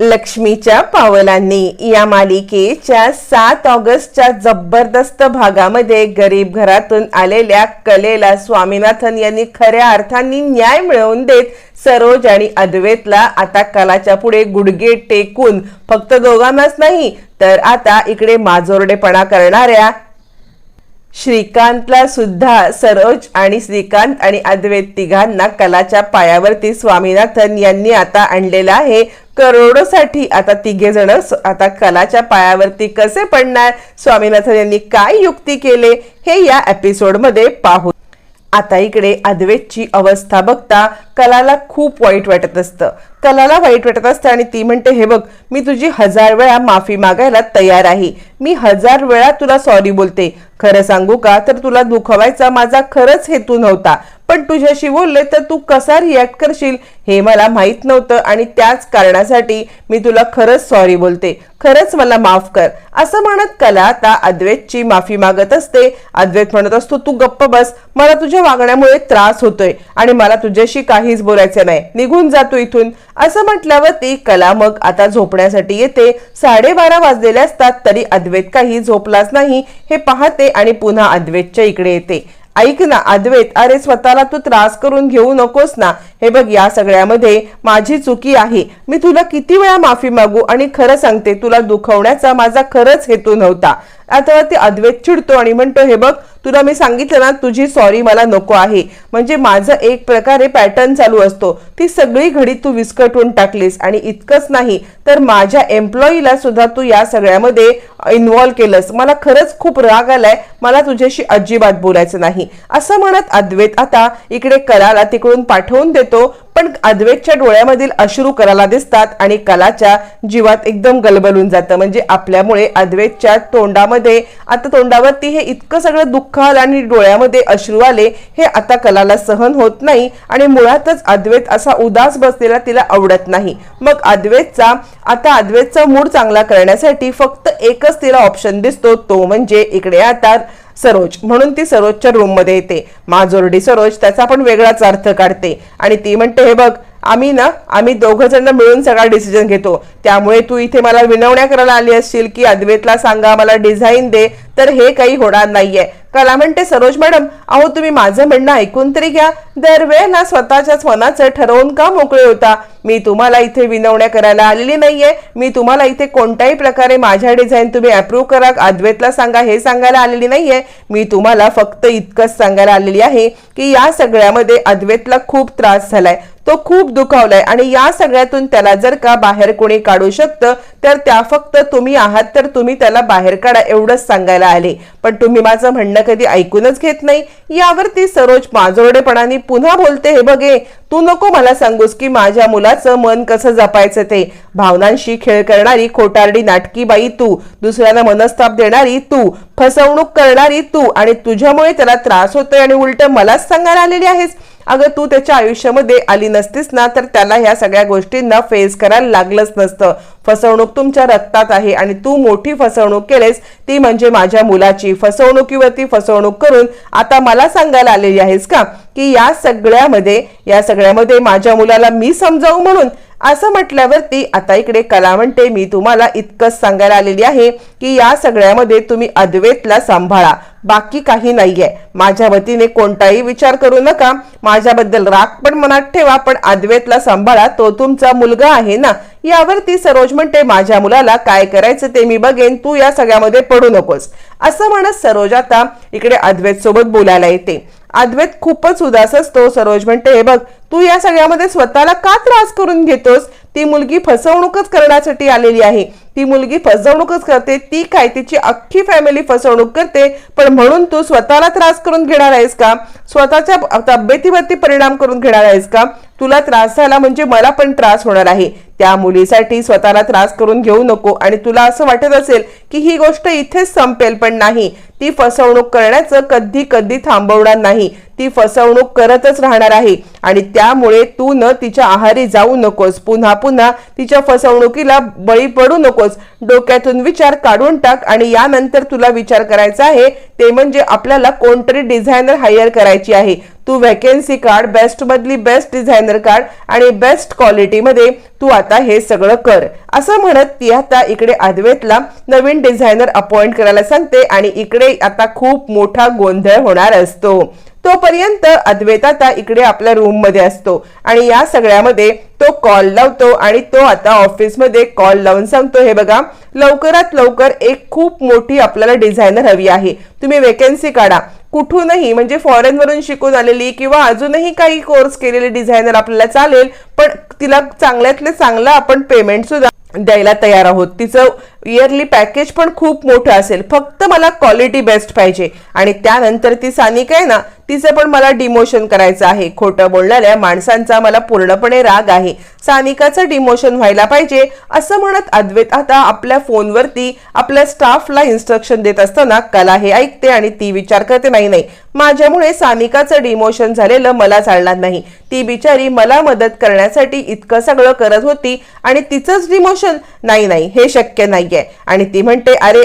लक्ष्मीच्या पावलांनी या मालिकेच्या सात ऑगस्टच्या जबरदस्त भागामध्ये गरीब घरातून आलेल्या कलेला स्वामीनाथन यांनी खऱ्या अर्थाने न्याय मिळवून देत सरोज आणि अद्वैतला आता कलाच्या पुढे गुडघे टेकून फक्त दोघांनाच नाही तर आता इकडे माजोरडेपणा करणाऱ्या श्रीकांतला सुद्धा सरोज आणि श्रीकांत आणि अद्वैत तिघांना कलाच्या पायावरती स्वामीनाथन यांनी आता आणलेला आहे. करोडोसाठी आता तिघे जण आता कलाच्या पायावरती कसे पडणार? स्वामीनाथन यांनी काय युक्ती केले? हे या एपिसोडमध्ये पाहू. आता इकडे अद्वैतची अवस्था बघता कलाला खूप वाईट वाटत असतं. कलाला वाईट वाटत असतं आणि ती म्हणते हे बघ मी तुझी हजार वेळा माफी मागायला तयार आहे. मी हजार वेळा तुला सॉरी बोलते. खरं सांगू का? तर तुला दुखवायचा माझा खरंच हेतू नव्हता. पण तुझ्याशी बोलले तर तू कसा रिॲक्ट करशील हे मला माहीत नव्हतं आणि त्याच कारणासाठी मी तुला खरंच सॉरी बोलते. खरंच मला माफ कर. असं म्हणत कला आता अद्वैतची माफी मागत असते. अद्वैत म्हणत असतो तू गप्प बस. मला तुझ्या वागण्यामुळे त्रास होतोय आणि मला तुझ्याशी काहीच बोलायचं नाही. निघून जातो इथून. असं म्हटल्यावर ती कला मग आता झोपण्यासाठी येते. साडेबारा वाजलेले असतात तरी अद्वैत काही झोपलाच नाही. हे पाहते आणि पुन्हा अद्वैतच्या इकडे येते. ऐक ना अद्वैत अरे स्वतःला तू त्रास करून घेऊ नकोस ना. हे बघ या सगळ्यामध्ये माझी चुकी आहे. मी तुला किती वेळा माफी मागू आणि खरं सांगते तुला दुखवण्याचा माझा खरंच हेतू नव्हता. आता ते अद्वैत चिडतो आणि म्हणतो हे बघ तुला मी सांगितलं ना तुझी सॉरी मला नको आहे. म्हणजे माझं एक प्रकारे पॅटर्न चालू असतो. ती सगळी घडी तू विस्कटून टाकलीस आणि इतकंच नाही तर माझ्या एम्प्लॉईला सुद्धा तू या सगळ्यामध्ये इन्व्हॉल्व्ह केलंस. मला खरंच खूप राग आलाय. मला तुझ्याशी अजिबात बोलायचं नाही. असं म्हणत अद्वैत आता इकडे कराला तिकडून पाठवून देतो. पण अद्वैतच्या डोळ्यामधील अश्रू कराला दिसतात आणि कलाच्या जीवात एकदम गलबलून जातं. म्हणजे आपल्यामुळे अद्वैतच्या तोंडामध्ये आता तोंडावरती हे इतकं सगळं दुःख आलं आणि डोळ्यामध्ये अश्रू आले हे आता कलाला सहन होत नाही आणि मुळातच अद्वैत असा उदास बसलेला तिला आवडत नाही. मग अद्वैतचा आता अद्वैतचा मूड चांगला करण्यासाठी फक्त एकच तिला ऑप्शन दिसतो तो म्हणजे इकडे आता सरोज. म्हणून ती सरोजच्या रूममध्ये येते. माजोरडी सरोज त्याचा पण वेगळाच अर्थ काढते. आणि ती म्हणते हे बघ आम्ही ना आम्ही दोघजण मिळून सगळा डिसिजन घेतो. त्यामुळे तू इथे मला विनवण्या करायला आली असशील की अद्वेतला सांगा मला डिझाईन दे तर हे काही होणार नाहीये. कला म्हणते सरोज मॅडम अहो तुम्ही माझं म्हणणं ऐकून तरी घ्या. दरवेळेला स्वतःच्याच मनाचं ठरवून का मोकळे होता? मी तुम्हाला इथे विनवण्या करायला आलेली नाहीये. मी तुम्हाला इथे कोणत्याही प्रकारे माझ्या डिझाईन तुम्ही अप्रूव्ह करा अद्वैतला सांगा हे सांगायला आलेली नाहीये. मी तुम्हाला फक्त इतकंच सांगायला आलेली आहे की या सगळ्यामध्ये अद्वैतला खूप त्रास झालाय. तो खूप दुखावलाय. आणि या सगळ्यातून त्याला जर का बाहेर कोणी काढू शकतं तर त्या फक्त तुम्ही आहात तर तुम्ही त्याला बाहेर काढा एवढंच सांगायला आले. पण तुम्ही माझं म्हणणं कधी ऐकूनच घेत नाही. यावरती सरोज माजोरडेपणाने पुन्हा बोलते हे बघे तू नको मला सांगूस की माझ्या मुलाचं मन कसं जपायचं ते. भावनांशी खेळ करणारी खोटारडी नाटकी बाई तू. दुसऱ्याला मनस्ताप देणारी तू. फसवणूक करणारी तू. आणि तुझ्यामुळे त्याला त्रास होतोय आणि उलट मलाच सांगायला आलेली आहेस. अगं तू त्याच्या आयुष्यामध्ये आली नसतीस ना तर त्याला ह्या सगळ्या गोष्टींना फेस करायला लागलंच नसतं. फसवणूक तुमच्या रक्तात आहे आणि तू मोठी फसवणूक केलेस. ती म्हणजे माझ्या मुलाची फसवणुकीवरती फसवणूक करून आता मला सांगायला आलेली आहेस का? की या सगळ्यामध्ये या सगळ्यामध्ये माझ्या मुलाला मी समजावू म्हणून असं म्हटल्यावरती आता इकडे कला म्हणते मी तुम्हाला इतकंच सांगायला आलेली आहे की या सगळ्यामध्ये तुम्ही अद्वैतला सांभाळा. बाकी काही नाहीये. माझ्या वतीने कोणताही विचार करू नका. माझ्याबद्दल राग पण मनात ठेवा पण अद्वैतला सांभाळा. तो तुमचा मुलगा आहे ना? यावरती सरोज म्हणते माझ्या मुलाला काय करायचं ते मी बघेन. तू या सगळ्यामध्ये पडू नकोस. असं म्हणत सरोज आता इकडे अद्वैत सोबत बोलायला येते. अद्वैत खूपच उदास असतो. सरोज म्हणते हे बघ तू या सगळ्यामध्ये स्वतःला का त्रास करून घेतोस? ती मुलगी फसवणूकच करण्यासाठी आलेली आहे. ती मुलगी फसवणूकच करते ती काय तिची अख्खी फॅमिली फसवणूक करते पण म्हणून तू स्वतःला त्रास करून घेणार आहेस का? स्वतःच्या तब्येतीवरती परिणाम करून घेणार आहेस का? तुला त्रास झाला म्हणजे मला पण त्रास होणार आहे. त्या मुलीसाठी स्वतःला त्रास करून घेऊ नको आणि तुला असं वाटत असेल की ही गोष्ट इथेच संपेल पण नाही. ती फसवणूक करण्याचं कधी कधी थांबवणार नाही. ती फसवणूक करतच राहणार आहे. आणि त्यामुळे तू न तिच्या आहारी जाऊ नकोस. पुन्हा पुन्हा तिच्या फसवणुकीला बळी पडू नकोस. डोक्यातून विचार काढून टाक आणि यानंतर तुला विचार करायचा आहे. ते म्हणजे आपल्याला कोणतरी डिझायनर हायर करायची आहे. तू व्हॅकन्सी काढ बेस्ट मधली बेस्ट डिझायनर काढ आणि बेस्ट क्वालिटीमध्ये तू आता हे सगळं कर. असं म्हणत ती आता इकडे अद्वैतला नवीन डिझायनर अपॉइंट करायला सांगते आणि इकडे आता खूप मोठा गोंधळ होणार असतो. तोपर्यंत अद्वैत आता इकडे आपल्या रूममध्ये असतो आणि या सगळ्यामध्ये तो कॉल लावतो आणि तो आता ऑफिसमध्ये कॉल लावून सांगतो हे बघा लवकरात लवकर एक खूप मोठी आपल्याला डिझायनर हवी आहे. तुम्ही वेकेन्सी काढा. कुठूनही म्हणजे फॉरेनवरून शिकून आलेली किंवा अजूनही काही कोर्स केलेली डिझायनर आपल्याला चालेल पण तिला चांगल्यातले चांगलं आपण पेमेंट सुद्धा द्यायला तयार आहोत. तिचं इयरली पॅकेज पण खूप मोठं असेल. फक्त मला क्वालिटी बेस्ट पाहिजे. आणि त्यानंतर ती सानिका आहे ना तिचं पण मला डिमोशन करायचं आहे. खोटं बोलणाऱ्या माणसांचा मला पूर्णपणे राग आहे. सानिकाचं डिमोशन व्हायला पाहिजे असं म्हणत अद्वैत आता आपल्या फोनवरती आपल्या स्टाफला इन्स्ट्रक्शन देत असताना कला हे ऐकते आणि ती विचार करते नाही नाही माझ्यामुळे सानिकाचं डिमोशन झालेलं मला चालणार नाही. ती बिचारी मला मदत करण्यासाठी इतकं सगळं करत होती आणि तिचंच डिमोशन नाही नाही हे शक्य नाही. नाहीये. आणि ती म्हणते अरे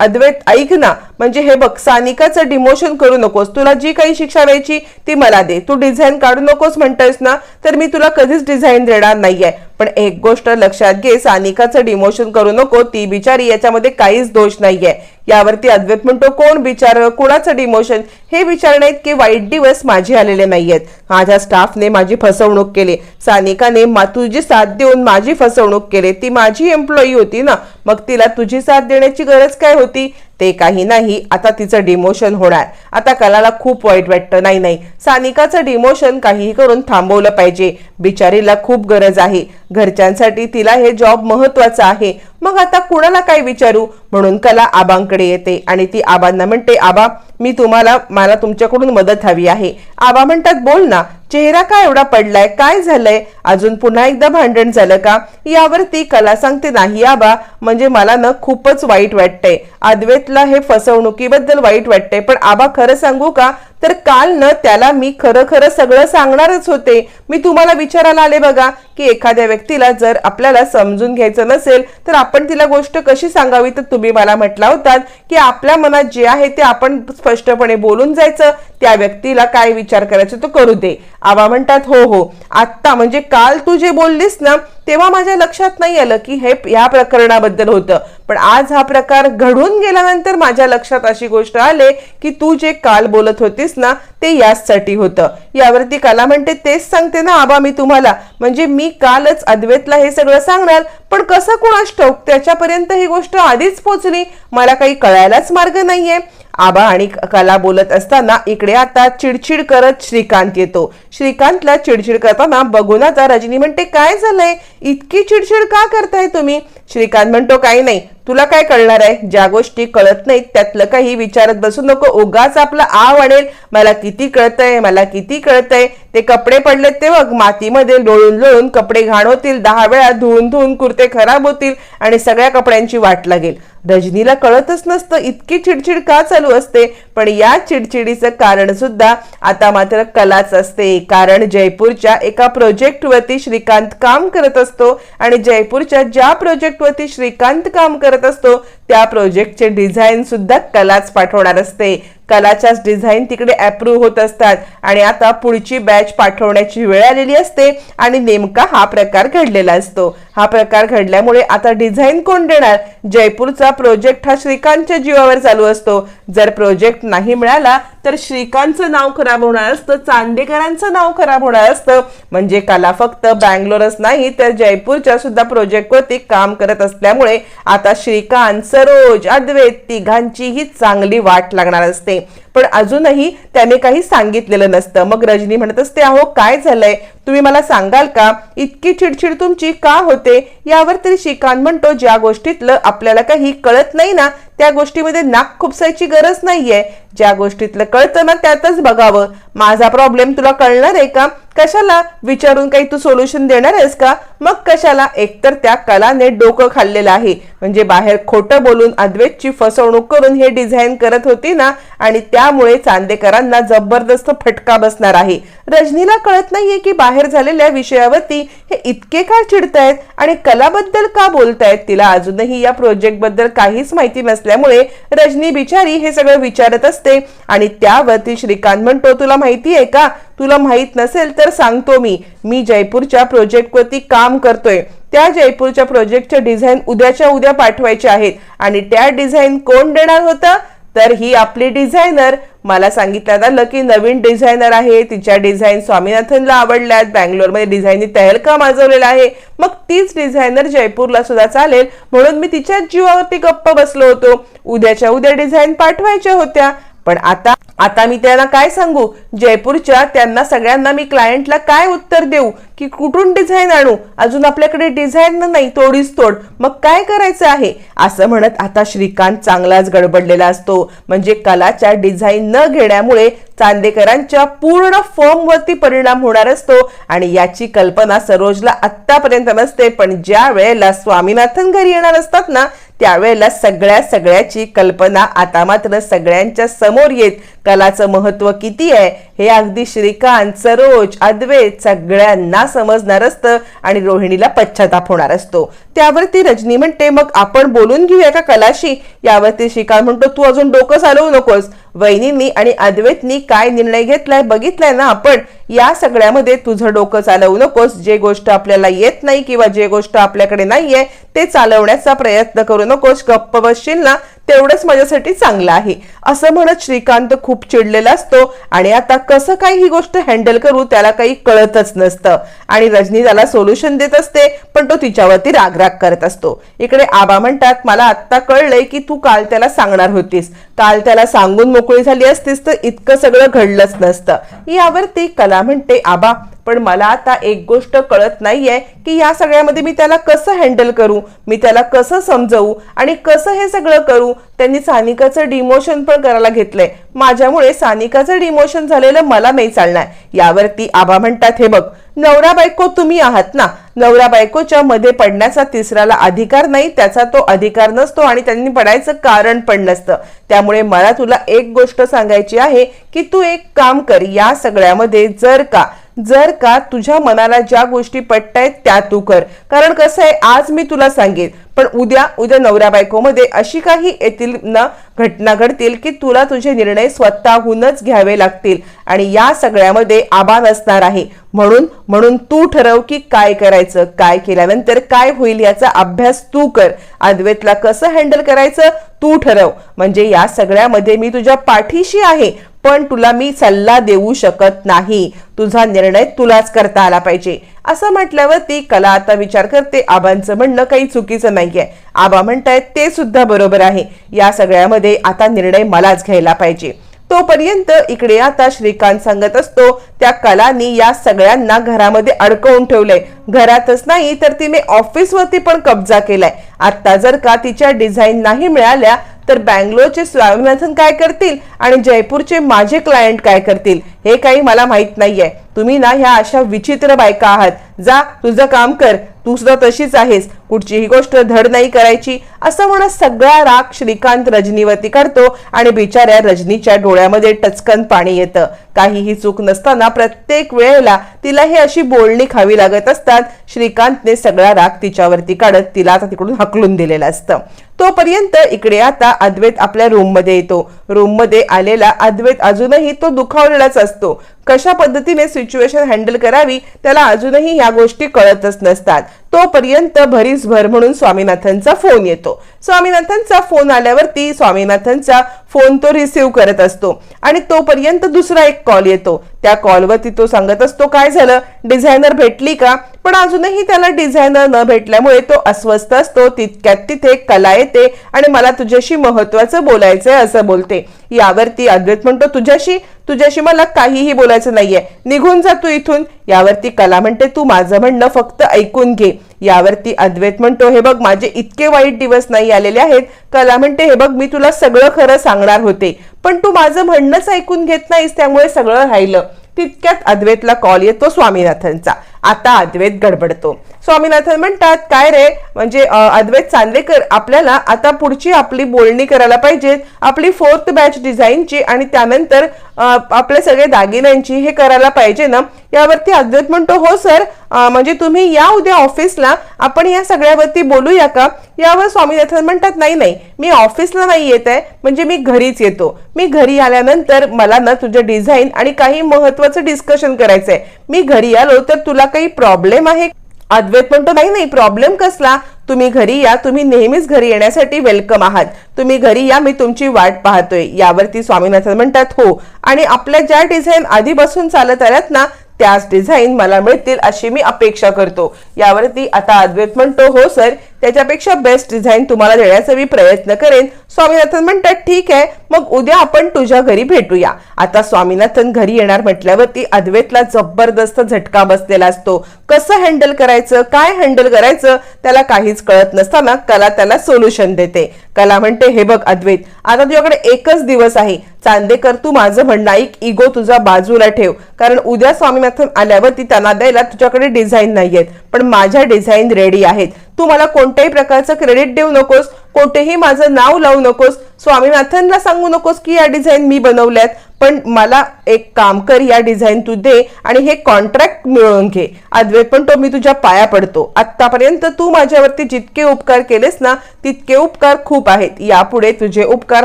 अद्वैत ऐक ना म्हणजे हे बघ सानिकाचं डिमोशन करू नकोस. तुला जी काही शिक्षा द्यायची ती मला दे. तू डिझाईन काढू नकोस म्हणतोयस ना तर मी तुला कधीच डिझाईन देणार नाहीये. पण एक गोष्ट लक्षात घे सानिकाचं डिमोशन करू नको ती बिचारी याच्यामध्ये काहीच दोष नाहीये. यावरती अद्वैत म्हणतो कोण विचार कुणाचं डिमोशन हे विचारण्यात की वाईट दिवस माझे आलेले नाहीयेत. माझ्या स्टाफने माझी फसवणूक केली. सानिकाने तुझी साथ देऊन माझी फसवणूक केली. ती माझी एम्प्लॉई होती ना. मग तिला तुझी साथ देण्याची गरज काय होती? ते काही नाही. आता तिचं डिमोशन होणार. आता कलाला खूप वाईट वाटतं. नाही नाही. सानिकाचं डिमोशन काहीही करून थांबवलं पाहिजे. बिचारीला खूप गरज आहे. घरच्यांसाठी तिला हे जॉब महत्वाचं आहे. मग आता कुणाला काय विचारू? म्हणून कला आबांकडे येते आणि ती आबांना म्हणते आबा मी तुम्हाला मला तुमच्याकडून मदत हवी आहे. आबा म्हणतात बोल ना चेहरा का एवढा पडलाय? काय झालंय? अजून पुन्हा एकदा भांडण झालं का? यावर ती कला सांगते नाही आबा. म्हणजे मला ना खूपच वाईट वाटतंय. अद्वैतला हे फसवणुकीबद्दल वाईट वाटतंय. पण आबा खरं सांगू का? तर काल न त्याला मी खरं खरं सगळं सांगणारच होते. मी तुम्हाला विचारायला आले बघा की एखाद्या व्यक्तीला जर आपल्याला समजून घ्यायचं नसेल तर आपण तिला गोष्ट कशी सांगावी? तर तुम्ही मला म्हटला होतात की आपल्या मनात जे आहे ते आपण स्पष्टपणे बोलून जायचं. त्या व्यक्तीला काय विचार करायचं तो करू दे. आबा म्हणतात हो हो. आत्ता म्हणजे काल तू जे बोललीस ना तेव्हा माझ्या लक्षात नाही आलं की हे या प्रकरणाबद्दल होतं. पण आज हा प्रकार घडून गेल्यानंतर माझ्या लक्षात अशी गोष्ट आले की तू जे काल बोलत होतीस ना ते याचसाठी होतं. यावरती काला म्हणते तेच सांगते ना आबा मी तुम्हाला. म्हणजे मी कालच अद्वैतला हे सगळं सांगणार पण कसं कोणास ठाऊक? त्याच्यापर्यंत ही गोष्ट आधीच पोचली. मला काही कळायलाच मार्ग नाहीये. आबा आणि कला बोलत असताना इकडे आता चिडचिड करत श्रीकांत येतो. श्रीकांतला चिडचिड करताना बघून आता रजनी म्हणते काय झालंय? इतकी चिडचिड का करताय तुम्ही? श्रीकांत म्हणतो काही नाही. तुला काय कळणार आहे? ज्या गोष्टी कळत नाहीत त्यातलं काही विचारत बसू नको. उगाच आपला आव आणेल मला किती कळतंय मला किती कळतंय. ते कपडे पडलेत ते बघ. मातीमध्ये लोळून लोळून कपडे घाण होतील. दहा वेळा धुवून धुवून कुर्ते खराब होतील आणि सगळ्या कपड्यांची वाट लागेल. रजनीला कळतच नसतं. इतकी चिडचिड का चालू असते? पण या चिडचिडीचं कारण सुद्धा आता मात्र कलाच असते. कारण जयपूरच्या एका प्रोजेक्टवरती श्रीकांत काम करत असतो आणि जयपूरच्या ज्या प्रोजेक्टवरती श्रीकांत काम करत असतो. त्या प्रोजेक्टचे डिझाईन सुद्धा कलाच पाठवणार असते. कलाच्याच डिझाईन तिकडे अप्रूव्ह होत असतात. आणि आता पुढची बॅच पाठवण्याची वेळ आलेली असते आणि नेमका हा प्रकार घडलेला असतो. हा प्रकार घडल्यामुळे आता डिझाईन कोण देणार? जयपूरचा प्रोजेक्ट हा श्रीकांतच्या जीवावर चालू असतो. जर प्रोजेक्ट नाही मिळाला तर श्रीकांतचं नाव खराब होणार असतं चांदेकरांचं नाव खराब होणार असतं. म्हणजे कला फक्त बँगलोरच नाही तर जयपूरच्या सुद्धा प्रोजेक्टवरती काम करत असल्यामुळे आता श्रीकांत सरोज अद्वैत तिघांचीही चांगली वाट लागणार असते. पण अजूनही त्याने काही सांगितलेलं नसतं. मग रजनी म्हणत असते अहो काय झालंय? तुम्ही मला सांगाल का? इतकी चिडचिड तुमची का होते? यावर तरी श्रीकांत म्हणतो ज्या गोष्टीतलं आपल्याला काही कळत नाही ना त्या गोष्टीमध्ये नाक खुपसायची गरज नाहीये. ज्या गोष्टीतलं कळतं ना त्यातच बघावं. माझा प्रॉब्लेम तुला कळणार आहे का? कशाला विचारून काही तू सोल्युशन देणार आहेस का? मग कशाला? एकतर त्या कलाने डोकं खाल्लेलं आहे. म्हणजे बाहेर खोटं बोलून अद्वैतची फसवणूक करून हे डिझाईन करत होती ना आणि त्यामुळे चांदेकरांना जबरदस्त फटका बसणार आहे. रजनीला कळत नाहीये की बाहेर झालेल्या विषयावरती हे इतके का चिडतायत आणि कलाबद्दल का बोलतायत? तिला अजूनही या प्रोजेक्टबद्दल काहीच माहिती नसल्यामुळे रजनी बिचारी हे सगळं विचारत असते आणि त्यावरती श्रीकांत म्हणतो तुला माहिती आहे का? तुला माहीत नसेल तर सांगतो मी. मी जयपूरच्या प्रोजेक्टवरती काम करतोय. त्या जयपूरच्या प्रोजेक्टच्या डिझाईन उद्याच्या उद्या पाठवायचे आहेत. आणि त्या डिझाईन कोण देणार होतं? तर ही आपली डिझायनर मला सांगितलं झालं की नवीन डिझायनर आहे. तिच्या डिझाईन स्वामीनाथनला आवडल्यात. बँगलोरमध्ये डिझाईननी तहलका माजवलेला आहे. मग तीच डिझायनर जयपूरला सुद्धा चालेल. म्हणून मी तिच्याच जीवावरती गप्प बसलो होतो. उद्याच्या उद्या डिझाईन पाठवायच्या होत्या. पण आता आता मी त्यांना काय सांगू? जयपूरच्या त्यांना सगळ्यांना मी क्लायंटला काय उत्तर देऊ? की कुठून डिझाईन आणू? अजून आपल्याकडे डिझाईन नाही तोडीच तोड. मग काय करायचं आहे? असं म्हणत आता श्रीकांत चांगलाच गडबडलेला असतो. म्हणजे कलाच्या डिझाईन न घेण्यामुळे चांदेकरांच्या पूर्ण फॉर्मवरती परिणाम होणार असतो आणि याची कल्पना सरोजला आत्तापर्यंत नसते. पण ज्या वेळेला स्वामीनाथन घरी येणार असतात ना त्यावेळेला सगळ्या सगळ्याची कल्पना आता मात्र सगळ्यांच्या समोर येत. कलाचं महत्त्व किती आहे? हे अगदी श्रीकांत सरोज अद्वैत सगळ्यांना समजणार असतं आणि रोहिणीला पश्चाताप होणार असतो. त्यावरती रजनी म्हणते मग आपण बोलून घेऊया का कलाशी? यावरती श्रीकांत म्हणतो तू अजून डोकं चालवू नकोस. वहिनींनी आणि अद्वैतनी काय निर्णय घेतलाय बघितलाय ना आपण? या सगळ्यामध्ये तुझं डोकं चालवू नकोस. जे गोष्ट आपल्याला येत नाही किंवा जे गोष्ट आपल्याकडे नाहीये ते चालवण्याचा प्रयत्न करू नकोस. गप्प बसशील ना तेवढंच माझ्यासाठी चांगलं आहे. असं म्हणत श्रीकांत खूप चिडलेला असतो आणि आता कसं काय ही गोष्ट हँडल करू त्याला काही कळतच नसतं. आणि रजनी त्याला सोल्युशन देत असते पण तो तिच्यावरती रागराग करत असतो. इकडे आबा म्हणतात मला आत्ता कळलंय की तू काल त्याला सांगणार होतीस. काल त्याला सांगून मोकळी झाली असतीस तर इतकं सगळं घडलंच नसतं. यावरती कला म्हणते आबा पण मला आता एक गोष्ट कळत नाहीये की या सगळ्यामध्ये मी त्याला कसं हँडल करू? मी त्याला कसं समजवू? आणि कसं हे सगळं करू? त्यांनी सानिकाचं डिमोशन पण करायला घेतलंय. माझ्यामुळे सानिकाचं डिमोशन झालेलं मला नाही चालणार. यावरती आबा म्हणतात हे बघ नवरा बायको तुम्ही आहात ना? नवरा बायकोच्या मध्ये पडण्याचा तिसऱ्याला अधिकार नाही त्याचा तो अधिकार नसतो आणि त्यांनी पडायचं कारण पण नसतं. त्यामुळे मला तुला एक गोष्ट सांगायची आहे की तू एक काम कर या सगळ्यामध्ये जर का जर का तुझ्या मनाला ज्या गोष्टी पटतायत त्या तू कर. कारण कसं आहे आज मी तुला सांगेन पण उद्या उद्या नवऱ्या बायकोमध्ये अशी काही येतील ना घटना घडतील की तुला तुझे निर्णय स्वतःहूनच घ्यावे लागतील. आणि या सगळ्यामध्ये आबा नसणार आहे. म्हणून म्हणून तू ठरव की काय करायचं काय केल्यानंतर काय होईल याचा अभ्यास तू कर. अद्वैतला कसं हँडल करायचं तू ठरव. म्हणजे या सगळ्यामध्ये मी तुझ्या पाठीशी आहे. पण तुला मी सल्ला देऊ शकत नाही. तुझा निर्णय तुलाच करता आला पाहिजे. असं म्हटल्यावर ती कला आता विचार करते. आबांचं म्हणणं काही चुकीचं नाहीये. आबा म्हणतायत ते सुद्धा बरोबर आहे. या सगळ्यामध्ये आता निर्णय मलाच घ्यायला पाहिजे. तोपर्यंत इकडे आता श्रीकांत सांगत असतो त्या कलानी या सगळ्यांना घरामध्ये अडकवून ठेवलंय. घरातच नाही तर तिने ऑफिसवरती पण कब्जा केलाय. आता जर का तिच्या डिझाईन नाही मिळाल्या तर बँगलोरचे स्वामीनाथन काय करतील आणि जयपूरचे माझे क्लायंट काय करतील? हे काही मला माहीत नाहीये. तुम्ही ना ह्या अशा विचित्र बायका आहात. जा तुझं काम कर. तू सुद्धा तशीच आहेस. कुठचीही गोष्ट धड नाही करायची. असं म्हणत सगळा राग श्रीकांत रजनीवरती काढतो आणि बिचाऱ्या रजनीच्या डोळ्यामध्ये टचकन पाणी येतं. काहीही चूक नसताना प्रत्येक वेळेला तिला हे अशी बोलणी खावी लागत असतात. श्रीकांतने सगळा राग तिच्यावरती काढत तिला आता तिकडून हकलून दिलेलं असतं. तोपर्यंत इकडे आता अद्वैत आपल्या रूममध्ये येतो. रूममध्ये आलेला अद्वैत अजूनही तो दुखावलेलाच असतो. कशा पद्धतीने सिच्युएशन हँडल करावी त्याला अजूनही ह्या गोष्टी कळतच नसतात. तोपर्यंत भरीसभर म्हणून स्वामीनाथनचा फोन येतो. स्वामीनाथनचा फोन आल्यावरती स्वामीनाथनचा फोन तो रिसिव्ह करत असतो आणि तोपर्यंत दुसरा एक कॉल येतो. त्या कॉलवरती तो सांगत असतो काय झालं? डिझायनर भेटली का? पण अजूनही त्याला डिझायनर न भेटल्यामुळे तो अस्वस्थ असतो तितक्यात तिथे कला येते आणि मला तुझ्याशी महत्वाचं बोलायचंय असं बोलते. यावरती अद्वैत म्हणतो तुझ्याशी? तुझ्याशी मला काहीही बोलायचं नाहीये. निघून जा तू इथून. यावरती कला म्हणते तू माझं म्हणणं फक्त ऐकून घे. यावरती अद्वैत म्हणतो हे बघ माझे इतके वाईट दिवस नाही आलेले आहेत. कला म्हणते हे बघ मी तुला सगळं खरं सांगणार होते पण तू माझं म्हणणंच ऐकून घेत नाहीस त्यामुळे सगळं राहिलं. तितक्यात अद्वैतला कॉल येतो स्वामीनाथनचा. आता अद्वैत गडबडतो. स्वामीनाथन म्हणतात काय रे? म्हणजे अद्वैत चांदेकर आपल्याला आता पुढची आपली बोलणी करायला पाहिजे आपली फोर्थ बॅच डिझाईनची आणि त्यानंतर आपल्या सगळे दागिन्यांची हे करायला पाहिजे ना? यावरती अद्वैत म्हणतो हो सर. म्हणजे तुम्ही या उद्या ऑफिसला आपण या सगळ्यावरती बोलूया का? यावर स्वामीनाथन म्हणतात नाही नाही. मी ऑफिसला नाही येत आहे. म्हणजे मी घरीच येतो. मी घरी आल्यानंतर मला ना तुझं डिझाईन आणि काही महत्वाचं डिस्कशन करायचंय. मी घरी आलो तर तुला काही प्रॉब्लेम आहे? अद्वैत म्हणतो नाही नाही. प्रॉब्लेम कसला? तुम्ही घरी या तुम्ही नेहमीच घरी येण्यासाठी वेलकम आहात. तुम्ही घरी या मी तुमची वाट पाहतोय. यावरती स्वामीनाथन म्हणतात हो. आणि आपल्या ज्या डिझाईन आधीपासून चालत आल्यात ना त्याच डिझाईन मला मिळतील अशी मी अपेक्षा करतो. यावरती आता अद्वैत म्हणतो हो सर त्याच्यापेक्षा बेस्ट डिझाईन तुम्हाला देण्याचा मी प्रयत्न करेन. स्वामीनाथन म्हणतात ठीक आहे मग उद्या आपण तुझ्या घरी भेटूया. आता स्वामीनाथन घरी येणार म्हटल्यावरती अद्वैतला जबरदस्त झटका बसलेला असतो. कसं हँडल करायचं काय हँडल करायचं त्याला काहीच कळत नसताना कला त्याला सोल्युशन देते. कला म्हणते हे बघ अद्वैत आता तुझ्याकडे एकच दिवस आहे. चांदेकर तू माझं म्हणणं ऐक इगो तुझा बाजूला ठेव. कारण उद्या स्वामीनाथन आल्यावरती त्यांना द्यायला तुझ्याकडे डिझाईन नाहीयेत. पण माझ्या डिझाईन रेडी आहेत. तू मला कोणत्याही प्रकारचं क्रेडिट देऊ नकोस कोठेही माझं नाव लावू नकोस. स्वामीनाथनला सांगू नकोस की या डिझाईन मी बनवल्यात पण मला एक काम कर या डिझाईन तू दे आणि हे कॉन्ट्रॅक्ट मिळवून घे. अद्वैत पण तो मी तुझ्या पाया पडतो. आत्तापर्यंत तू माझ्यावरती जितके उपकार केलेस ना तितके उपकार खूप आहेत. यापुढे तुझे उपकार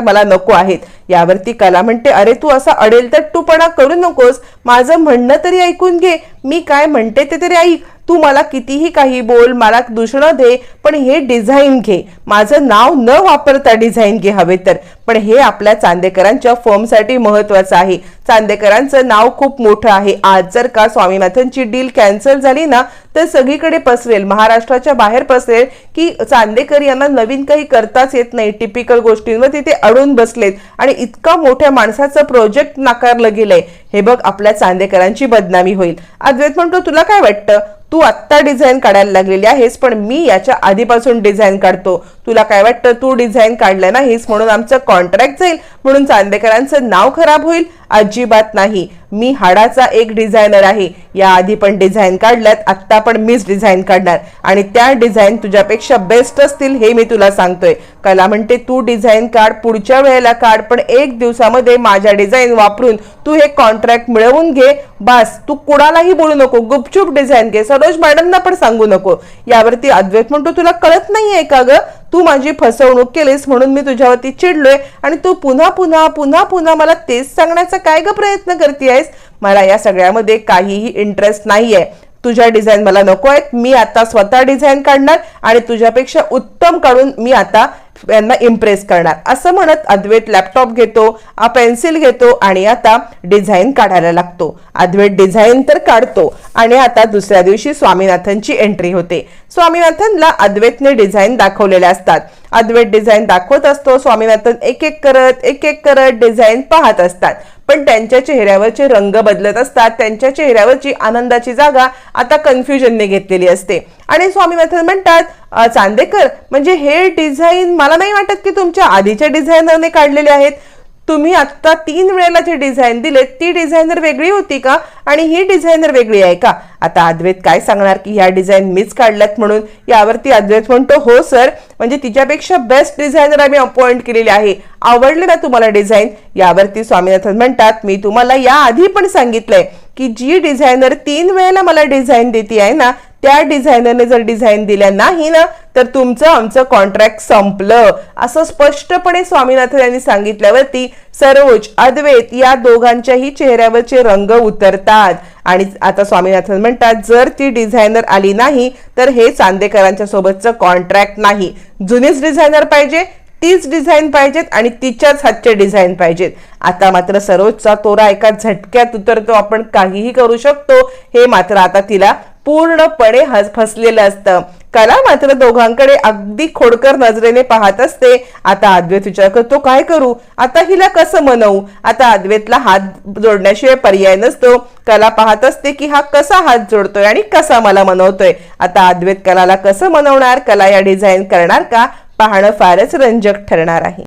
मला नको आहेत. यावरती कला म्हणते अरे तू असा अडेल तर तूपणा करू नकोस. माझं म्हणणं तरी ऐकून घे. मी काय म्हणते ते तरी ऐक तू मला कितीही काही बोल मला दुसणं दे पण हे डिझाईन घे. माझं नाव न वापरता डिझाईन घे हवे तर. पण हे आपल्या चांदेकरांच्या फर्मसाठी महत्वाचं आहे. चांदेकरांचं नाव खूप मोठं आहे. आज जर का स्वामीनाथनची डील कॅन्सल झाली ना तर सगळीकडे पसरेल महाराष्ट्राच्या बाहेर पसरेल की चांदेकर यांना नवीन काही करताच येत नाही टिपिकल गोष्टींवर तिथे अडून बसलेत. आणि इतका मोठ्या माणसाचं प्रोजेक्ट नाकारलं गेलंय. हे बघ आपल्या चांदेकरांची बदनामी होईल. अद्वैत म्हणतो तुला काय वाटतं? तू आत्ता डिझाईन काढायला लागलेली आहेस पण मी याच्या आधीपासून डिझाईन काढतो. तुला काय वाटतं? तू डिझाईन काढलं नाहीस म्हणून आमचं कॉन्ट्रॅक्ट जाईल. म्हणून चांदेकरांचं नाव खराब होईल. अजिबात नाही. मी हाडाचा एक डिझायनर आहे. या आधी पण डिझाईन काढल्यात आत्ता पण मीच डिझाईन काढणार. आणि त्या डिझाईन तुझ्यापेक्षा बेस्ट असतील हे मी तुला सांगतोय. कला म्हणते तू डिझाईन काढ पुढच्या वेळेला काढ पण एक दिवसामध्ये माझ्या डिझाईन वापरून तू हे कॉन्ट्रॅक्ट मिळवून घे. बस तू कुणालाही बोलू नको गुपचूप डिझाईन घे. सरोज मॅडमना पण सांगू नको. यावरती अद्वैत म्हणतो तुला कळत नाहीये का ग? तू माझी फसवणूक केलीस म्हणून मी तुझ्यावरती चिडलोय आणि तू पुन्हा पुन्हा पुन्हा पुन्हा मला तेच सांगण्याचा काय ग प्रयत्न करतेयस? मला या सगळ्यामध्ये काहीही इंटरेस्ट नाहीये. तुझ्या डिझाईन मला नको आहेत. मी आता स्वतः डिझाईन काढणार आणि तुझ्यापेक्षा उत्तम काढून मी आता यांना इम्प्रेस करणार. असं म्हणत अद्वैत लॅपटॉप घेतो पेन्सिल घेतो आणि आता डिझाईन काढायला लागतो. अद्वैत डिझाईन तर काढतो आणि आता दुसऱ्या दिवशी स्वामीनाथनची एंट्री होते. स्वामीनाथनला अद्वैतने डिझाईन दाखवलेल्या असतात. अद्वैत डिझाईन दाखवत असतो स्वामीनाथन एक एक करत एक एक करत डिझाईन पाहत असतात. पण त्यांच्या चेहऱ्यावरचे रंग बदलत असतात त्यांच्या चेहऱ्यावरची आनंदाची जागा आता कन्फ्युजनने घेतलेली असते. आणि स्वामीनाथन म्हणतात चांदेकर म्हणजे हे डिझाईन मला नाही वाटत की तुमच्या आधीच्या डिझायनरने काढलेले आहेत. तुम्ही आत्ता तीन वेळेला जे डिझाईन दिले ती डिझायनर वेगळी होती का? आणि ही डिझायनर वेगळी आहे का? आता अद्वैत काय सांगणार की ह्या डिझाईन मीच काढल्यात म्हणून? यावरती अद्वैत म्हणतो हो सर म्हणजे तिच्यापेक्षा बेस्ट डिझायनर आम्ही अपॉइंट केलेली आहे. आवडले ना तुम्हाला डिझाईन? यावरती स्वामीनाथन म्हणतात मी तुम्हाला या आधी पण सांगितलंय की जी डिझायनर तीन वेळेला मला डिझाईन देते आहे ना त्या डिझायनरने जर डिझाईन दिल्या नाही ना तर तुमचं आमचं कॉन्ट्रॅक्ट संपलं. असं स्पष्टपणे स्वामीनाथन यांनी सांगितल्यावरती सरोज अद्वैत या दोघांच्याही चेहऱ्यावरचे रंग उतरतात. आणि आता स्वामीनाथन म्हणतात जर ती डिझायनर आली नाही तर हे चांदेकरांच्या सोबतचं कॉन्ट्रॅक्ट नाही. जुनीच डिझायनर पाहिजे तीच डिझाईन पाहिजेत आणि तिच्याच हातचे डिझाईन पाहिजेत. आता मात्र सरोजचा तोरा एका झटक्यात उतरतो. आपण काहीही करू शकतो. हे मात्र आता तिला पूर्णपणे हस फसलेलं असतं. कला मात्र दोघांकडे अगदी खोडकर नजरेने पाहत असते. आता अद्वैत विचार करतो काय करू? आता हिला कसं मनवू? आता अद्वैतला हात जोडण्याशिवाय पर्याय नसतो. कला पाहत असते की हा कसा हात जोडतोय आणि कसा मला मनवतोय. आता अद्वैत कलाला कसं मनवणार? कला या डिझाईन करणार का? पाहणं फारच रंजक ठरणार आहे.